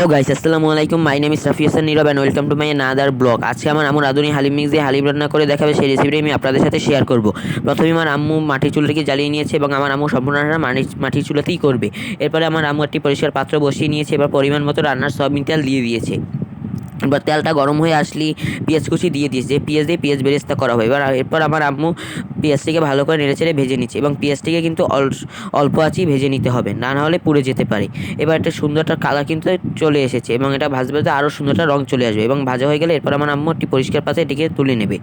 Hello guys আসসালামু আলাইকুম। My name is Rafi Hasan Nirob and welcome to my another vlog আজকে আমার আম্মু রাঁধুনি, হালিম মিক্স দিয়ে হালিম রান্না করে দেখাবে। সেই রেসিপিটি আমি আপনাদের সাথে শেয়ার করব। প্রথমে আমার আম্মু মাটির চুলাটিকে জ্বালিয়ে নিয়েছে এবং আমার আম্মু সম্পূর্ণ রান্না মাটির চুলাতেই করবে। এরপরে আমার আম্মু একটি পরিষ্কার পাত্র বসিয়ে নিয়েছে, এবার পরিমাণ মতো রান্নার সব মিটাল দিয়ে দিয়েছে। এবার তেলটা গরম হয়ে আসলেই পেঁয়াজ কুচি দিয়ে দিয়েছে। পেঁয়াজ দিয়ে পেঁয়াজ বেরেস্তা করা হয় এবার, এরপর আমার আম্মু পেঁয়াজটিকে ভালো করে নেড়ে নেড়েচেড়ে ভেজে নিচ্ছে এবং পেঁয়াজটিকে কিন্তু অল্প আঁচই ভেজে নিতে হবে, না নাহলে পুড়ে যেতে পারে। এবার একটা সুন্দরটা কালার কিন্তু চলে এসেছে এবং এটা ভাজতে ভাজতে আরও সুন্দরটা রং চলে আসবে এবং ভাজা হয়ে গেলে এরপর আমার আম্মু একটি পরিষ্কার পাশে এটিকে তুলে নেবে।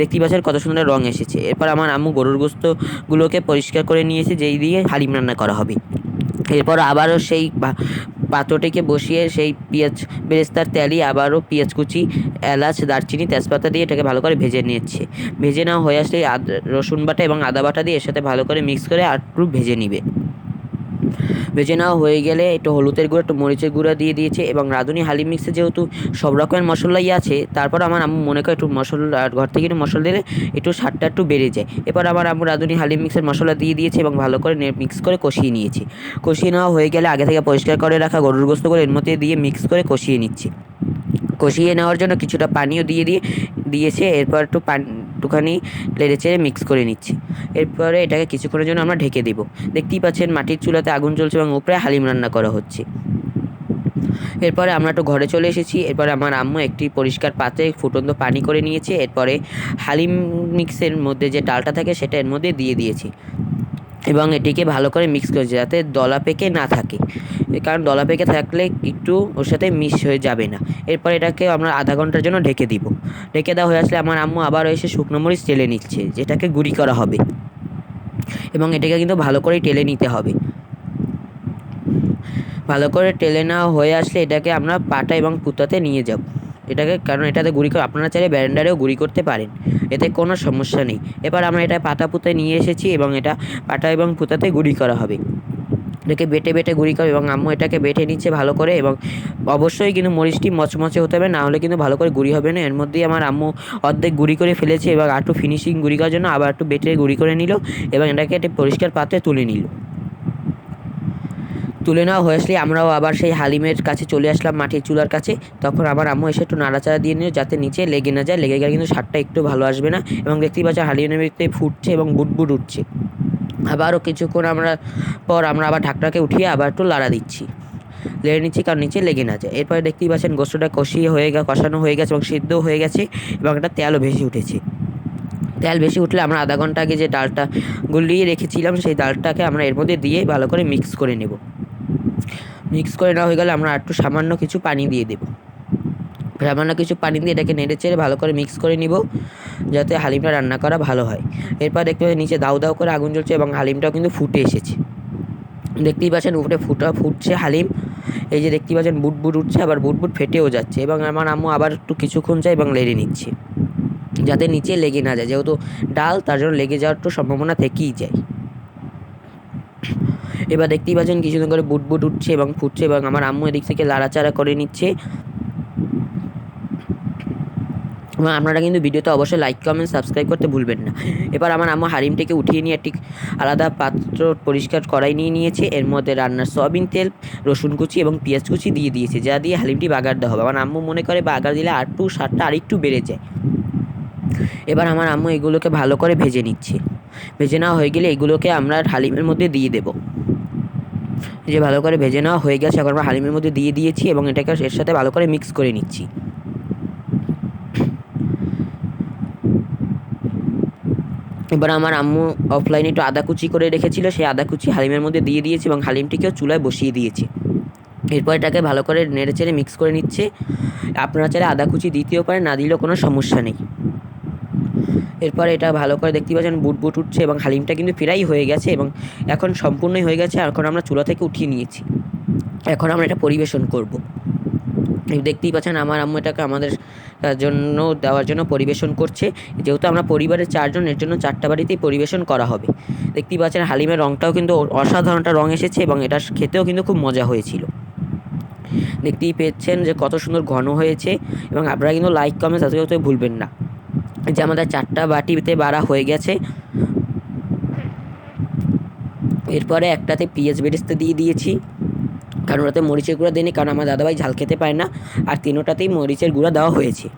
দেখতেই পাচ্ছেন কত সুন্দর রং এসেছে। এরপর আমার আম্মু গরুর গোস্তগুলোকে পরিষ্কার করে নিয়েছে, যেই দিয়ে হালিম রান্না করা হবে। এরপর আবারও সেই পাত্রটিকে বসিয়ে সেই পেঁয়াজ বেরেস্তার তেলি আবারও পেঁয়াজ কুচি, এলাচ, দারচিনি, তেজপাতা দিয়ে এটাকে ভালো করে ভেজে নিচ্ছে। ভেজে নেওয়া হয়ে আসলে রসুন বাটা এবং আদা বাটা দিয়ে এর সাথে ভালো করে মিক্স করে আর একটু ভেজে নিবে। ভেজে নেওয়া হয়ে গেলে একটু হলুদের গুঁড়ো, একটু মরিচের গুঁড়ো দিয়ে দিয়েছে এবং রাঁধুনি হালিম মিক্সে যেহেতু সব রকমের মশলাই আছে, তারপর আমার আম্মু মনে করে একটু মশলা ঘর থেকে একটু মশলা দিলে একটু স্বাদটা একটু বেড়ে যায়। এবার আমার আম্মু রাঁধুনি হালিম মিক্সের মশলা দিয়ে দিয়েছে এবং ভালো করে মিক্স করে কষিয়ে নিয়েছি। কষিয়ে নেওয়া হয়ে গেলে আগে থেকে পরিষ্কার করে রাখা গরুর গোস্তগুলো এর মধ্যে দিয়ে মিক্স করে কষিয়ে নিচ্ছি। কষিয়ে নেওয়ার জন্য কিছুটা পানিও দিয়ে দিয়ে দিয়েছে, এরপর একটু পানি একটুখানি লেড়ে চেড়ে মিক্স করে নিচ্ছি। এরপরে এটাকে কিছুক্ষণের জন্য আমরা ঢেকে দেবো। দেখতেই পাচ্ছেন মাটির চুলাতে আগুন চলছে এবং উপরে হালিম রান্না করা হচ্ছে। এরপরে আমরা একটু ঘরে চলে এসেছি। এরপরে আমার আম্মু একটি পরিষ্কার পাত্রে ফুটন্ত পানি করে নিয়েছে। এরপরে হালিম মিক্সের মধ্যে যে ডালটা থাকে সেটা এর মধ্যে দিয়ে দিয়েছি। এবং এটিকে ভালো করে মিক্স করেছে যাতে দলা পেকে না থাকে। কারণ দলা পেকে থাকলে একটু ওর সাথে মিশ হয়ে যাবে না। এরপর এটাকে আমরা আধা ঘণ্টার জন্য ঢেকে দিব। ঢেকে দেওয়া হয়ে আসলে আমার আম্মু আবার এসে শুকনো মরিচ টেলে নিচ্ছে, যেটাকে গুঁড়ি করা হবে। এবং এটাকে কিন্তু ভালো করেই টেলে নিতে হবে। ভালো করে টেলে নেওয়া হয়ে আসলে এটাকে আমরা পাটা এবং পুতাতে নিয়ে যাব। এটাকে, কারণ এটাতে গুঁড়ি করে, আপনারা চাইলে ব্যারেন্ডারেও গুঁড়ি করতে পারেন। এতে কোনো সমস্যা নেই। এবার আমরা এটা পাতা পুঁতে নিয়ে এসেছি এবং এটা পাটা এবং পুঁতাতে গুঁড়ি করা হবে। এটাকে বেটে বেটে গুঁড়ি করো এবং আম্মু এটাকে বেটে নিচ্ছে ভালো করে এবং অবশ্যই কিন্তু মরিচটি মচমচে হতে হবে না হলে কিন্তু ভালো করে গুঁড়ি হবে না। এর মধ্যেই আমার আম্মু অর্ধেক গুঁড়ি করে ফেলেছে এবং একটু ফিনিশিং গুঁড়ি করার জন্য আবার একটু বেটে গুঁড়ি করে নিল এবং এটাকে একটি পরিষ্কার পাত্রে তুলে নিল। তুলে নেওয়া হয়ে আসলে আমরাও আবার সেই হালিমের কাছে চলে আসলাম মাটির চুলার কাছে। তখন আবার আম্মু এসে একটু নাড়াচাড়া দিয়ে নিল যাতে নিচে লেগে না যায়। লেগে গেলে কিন্তু স্বাদটা একটু ভালো আসবে না এবং দেখতেই পাচ্ছি হালিমের ভিতরে ফুটছে এবং বুটবুট উঠছে। আবারও কিছুক্ষণ আমরা পর আমরা আবার ঢাকটাকে উঠিয়ে আবার একটু লাড়া দিচ্ছি। লেড়ে নিচ্ছি কারণ নিচে লেগে না যায়। এরপরে দেখতেই পাচ্ছেন গোস্তটা কষিয়ে হয়ে গেছে, কষানো হয়ে গেছে এবং সিদ্ধও হয়ে গেছে এবং একটা তেলও ভেসে উঠেছে। তেল বেশি উঠলে আমরা আধা ঘণ্টা আগে যে ডালটা গুলিয়ে রেখেছিলাম, সেই ডালটাকে আমরা এর মধ্যে দিয়ে ভালো করে মিক্স করে নেব। মিক্স করে নেওয়া হয়ে গেলে আমরা একটু সামান্য কিছু পানি দিয়ে দেবো। সামান্য কিছু পানি দিয়ে এটাকে নেড়ে চেড়ে ভালো করে মিক্স করে নিব, যাতে হালিমটা রান্না করা ভালো হয়। এরপর দেখতে পাচ্ছি নিচে দাউ দাউ করে আগুন জ্বলছে এবং হালিমটাও কিন্তু ফুটে এসেছে। দেখতেই পাচ্ছেন উপরে ফুটা, ফুটছে হালিম। এই যে দেখতেই পাচ্ছেন বুট বুট উঠছে, আবার বুট বুট ফেটেও যাচ্ছে এবং আমার আম্মু আবার একটু কিছুক্ষণ চাই এবং লেড়ে নিচ্ছে। যাতে নিচে লেগে না যায়, যেহেতু ডাল তার জন্য লেগে যাওয়ার একটু সম্ভাবনা থেকেই যায়। এবার দেখতেই পাচ্ছেন কিছুদিন করে বুট বুট উঠছে এবং ফুটছে এবং আমার আম্মু এদিক থেকে লাড়াচাড়া করে নিচ্ছে। এবং আপনারা কিন্তু ভিডিওতে অবশ্যই লাইক কমেন্ট সাবস্ক্রাইব করতে ভুলবেন না। এবার আমার আম্মু হারিমটিকে উঠিয়ে নিয়ে একটি আলাদা পাত্র পরিষ্কার করাই নিয়ে নিয়েছে। এর মধ্যে রান্নার সয়াবিন তেল, রসুন কুচি এবং পেঁয়াজ কুচি দিয়ে দিয়েছে, যা দিয়ে হালিমটি বাগার দেওয়া হবে। আমার আম্মু মনে করে বাগার দিলে আর একটু স্বাদটা আরেকটু বেড়ে যায়। এবার আমার আম্মু এগুলোকে ভালো করে ভেজে নিচ্ছে। ভেজে নেওয়া হয়ে গেলে এগুলোকে আমরা হালিমের মধ্যে দিয়ে দেবো। যে ভালো করে ভেজে নেওয়া হয়ে গেছে, এখন আমরা হালিমের মধ্যে দিয়ে দিয়েছি এবং এটাকে এর সাথে ভালো করে মিক্স করে নিচ্ছি। এবার আমার আম্মু অফলাইনে একটু আদা কুচি করে রেখেছিল, সেই আদা কুচি হালিমের মধ্যে দিয়ে দিয়েছি এবং হালিমটিকেও চুলায় বসিয়ে দিয়েছি। এরপর এটাকে ভালো করে নেড়ে চেড়ে মিক্স করে নিচ্ছে। আপনারা চাইলে আদা কুচি দিতেও পারেন, না দিলেও কোনো সমস্যা নেই। এরপর এটা ভালো করে দেখতে পাচ্ছেন, বুট বুট উঠছে এবং হালিমটা কিন্তু ফ্রাই হয়ে গেছে এবং এখন সম্পূর্ণই হয়ে গেছে এখন আমরা চুলা থেকে উঠিয়ে নিয়েছি। এখন আমরা এটা পরিবেশন করব। দেখতেই পাচ্ছেন, আমার আম্মু এটাকে আমাদের জন্য, দেওয়ার জন্য পরিবেশন করছে। যেহেতু আমরা পরিবারের চারজন, এর জন্য চারটা বাড়িতেই পরিবেশন করা হবে। দেখতেই পাচ্ছেন, হালিমের রঙটাও কিন্তু অসাধারণটা রঙ এসেছে এবং এটা খেতেও কিন্তু খুব মজা হয়েছিল। দেখতেই পেয়েছেন যে কত সুন্দর ঘন হয়েছে এবং আপনারা কিন্তু লাইক কমেন্ট সাবস্ক্রাইব ভুলবেন না। যে আমাদের চারটা বাটিতে বাড়া হয়ে গেছে। এরপরে একটাতে পেঁয়াজ বেরেস্তা দিয়ে দিয়েছি। কারণ ওটাতে মরিচের গুঁড়া দিইনি কারণ আমার দাদাভাই ঝাল খেতে পায় না। আর তিনোটাতেই মরিচের গুঁড়া দেওয়া হয়েছে।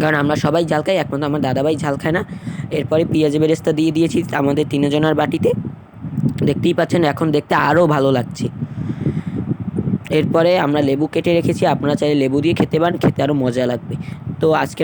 কারণ আমরা সবাই ঝাল খাই, একমাত্র আমার দাদাভাই ঝাল খায় না। এরপরে পেঁয়াজ বেরেস্তা দিয়ে দিয়েছি আমাদের তিনজনের বাটিতে। দেখতেই পাচ্ছেন, এখন দেখতে আরও ভালো লাগছে। এরপরে আমরা লেবু কেটে রেখেছি, আপনারা চাইলে লেবু দিয়ে খেতে পারেন, খেতে আরও মজা লাগবে। তো আজকে